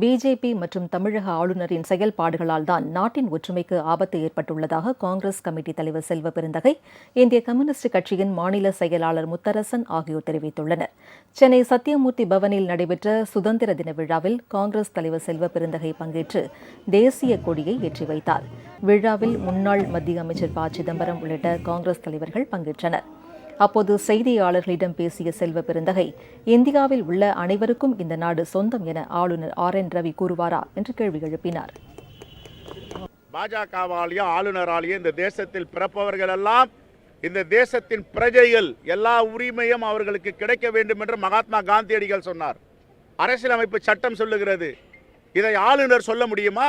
BJP மற்றும் தமிழக ஆளுநரின் செயல்பாடுகளால் தான் நாட்டின் ஒற்றுமைக்கு ஆபத்து ஏற்பட்டுள்ளதாக காங்கிரஸ் கமிட்டி தலைவர் செல்வ பெருந்தகை இந்திய கம்யூனிஸ்ட் கட்சியின் மாநில செயலாளர் முத்தரசன் ஆகியோர் தெரிவித்துள்ளனர். சென்னை சத்தியமூர்த்தி பவனில் நடைபெற்ற சுதந்திர தின விழாவில் காங்கிரஸ் தலைவர் செல்வ பெருந்தகை பங்கேற்று தேசிய கொடியை ஏற்றி வைத்தார். விழாவில் முன்னாள் மத்திய அமைச்சர் ப. சிதம்பரம் உள்ளிட்ட காங்கிரஸ் தலைவர்கள் பங்கேற்றனர். அப்போது செய்தியாளர்களிடம் பேசிய செல்வ பெருந்தகை இந்தியாவில் உள்ள அனைவருக்கும் இந்த நாடு சொந்தம் என ஆளுநர் ஆர் என் ரவி கூறுவாரா என்று கேள்வி எழுப்பினார். பாஜகவாலேயும் ஆளுநராலேயும் இந்த தேசத்தில் பிறப்பவர்கள் எல்லாம் இந்த தேசத்தின் பிரஜைகள் எல்லா உரிமையும் அவர்களுக்கு கிடைக்க வேண்டும் என்று மகாத்மா காந்தியடிகள் சொன்னார். அரசியலமைப்பு சட்டம் சொல்லுகிறது. இதை ஆளுநர் சொல்ல முடியுமா?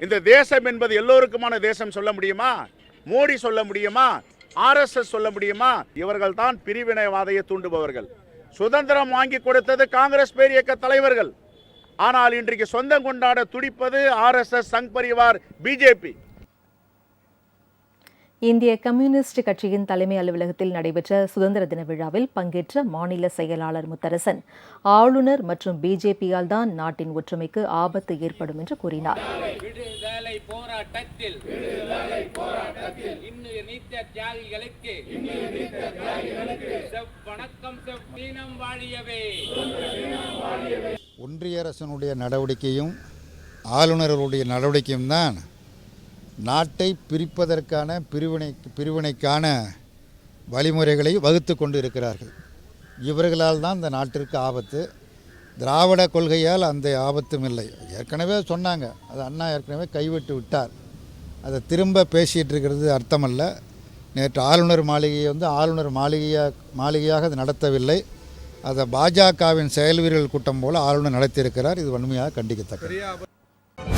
இந்த தேசம் என்பது எல்லோருக்குமான தேசம் சொல்ல முடியுமா? மோடி சொல்ல முடியுமா? ஆர்எஸ்எஸ் சொல்ல முடியுமா? இவர்கள் தான் பிரிவினைவாதையை தூண்டுபவர்கள். சுதந்திரம் வாங்கி கொடுத்தது காங்கிரஸ் பேரியக்க தலைவர்கள். ஆனால் இன்றைக்கு சொந்தம் கொண்டாட துடிப்பது ஆர்எஸ்எஸ் சங் பரிவார் பிஜேபி இந்திய கம்யூனிஸ்ட் கட்சியின் தலைமை அலுவலகத்தில் நடைபெற்ற சுதந்திர தின விழாவில் பங்கேற்ற மாநில செயலாளர் முத்தரசன் ஆளுநர் மற்றும் பிஜேபியால் தான் நாட்டின் ஒற்றுமைக்கு ஆபத்து ஏற்படும் என்று கூறினார். ஒன்றிய அரசினுடைய நடவடிக்கையும் ஆளுநர்களுடைய நடவடிக்கையும் தான் நாட்டை பிரிப்பதற்கான பிரிவினை பிரிவினைக்கான வழிமுறைகளை வகுத்து கொண்டு இருக்கிறார்கள் இவர்களால் தான் இந்த நாட்டிற்கு ஆபத்து. திராவிட கொள்கையால் அந்த ஆபத்தும் இல்லை. ஏற்கனவே சொன்னாங்க. அது அண்ணா ஏற்கனவே கைவிட்டு விட்டார். அதை திரும்ப பேசிகிட்டு இருக்கிறது அர்த்தமல்ல. நேற்று ஆளுநர் மாளிகையை வந்து ஆளுநர் மாளிகையாக மாளிகையாக அது நடத்தவில்லை. அதை பாஜகவின் செயல் வீரர்கள் கூட்டம் போல ஆளுநர் நடத்தியிருக்கிறார். இது வன்மையாக கண்டிக்கத்தக்கது.